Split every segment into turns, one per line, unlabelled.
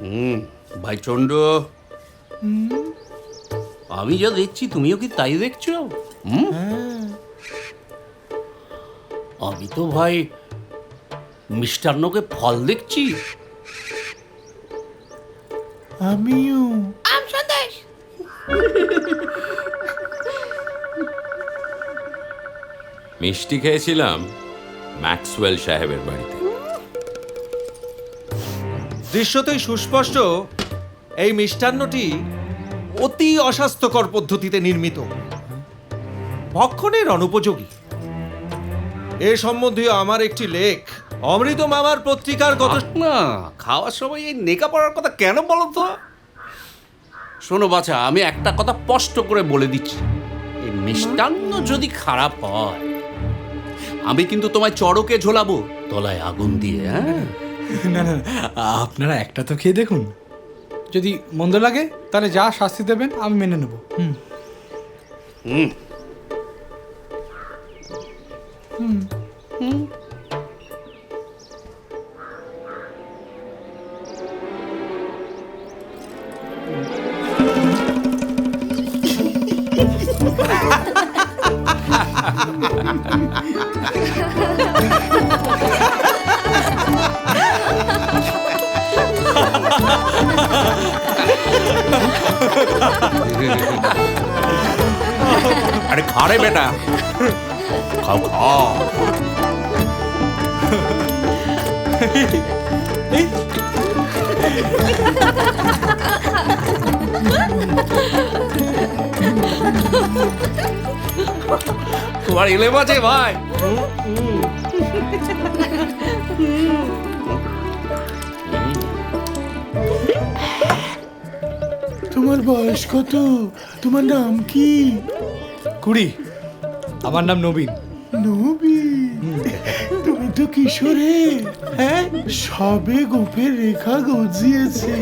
হুম ভাই চন্ড আমি যা দেখছি তুমিও কি তাই দেখছ? হুম? আমি তো ভাই মিষ্টান্নকে ফল দেখছি।
আমিও।
মিষ্টি খেয়েছিলাম ম্যাক্সওয়েল সাহেবের বাড়িতে।
দৃশ্যতেই সুস্পষ্ট, এই মিষ্টান্নটি অতি অস্বাস্থ্যকর পদ্ধতিতে নির্মিত। ভক্ষণের অনুপযোগী। এ সম্বন্ধীয় আমার একটি লেখ, অমৃত মামার পত্রিকার গত
না, খাওয়ার সময় এই নেকা পড়ার কথা কেন বলো তো? শোনো বাছা, আমি একটা কথা স্পষ্ট করে বলে দিচ্ছি। এই মিষ্টান্ন যদি খারাপ হয়, আমি কিন্তু তোমায় চড়কে ঝোলাবো, তলায় আগুন দিয়ে হ্যাঁ?
না না আপনারা একটা তো খেয়ে দেখুন। যদি মন্দ লাগে তাহলে যা শাস্তি দেবেন আমি মেনে নেব। হুম।
হুম। আরে খা রে বেটা। খাও খাও। তোমার এলে বাজে ভাই।
তোমার বয়স কত? তোমার নাম কি?
কুড়ি। আমার নাম নবীন।
নবী তুমি তো কিশোরে হ্যাঁ? সবে গোপের রেখা গজিয়েছে।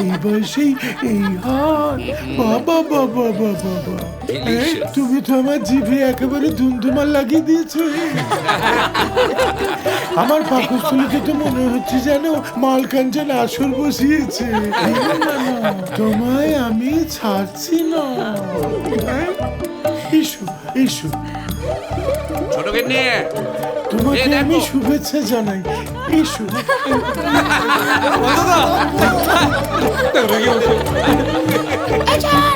এই বয়সেই এই হাত বাবা বাবা বাবা বাবা। হ্যাঁ, তুমি তো আমার জিভে একেবারে ধুমধুমার লাগিয়ে দিয়েছ। আমার পাকস্থলীতে তো মনে হচ্ছে যেন মালকাঞ্চন আসর বসিয়েছে। তোমায় আমি ছাড়ছি না। হ্যাঁ? এসো এসো।
ছোটকে নিয়ে
তোমাকে আমি শুভেচ্ছা জানাই। এসো।
উফ,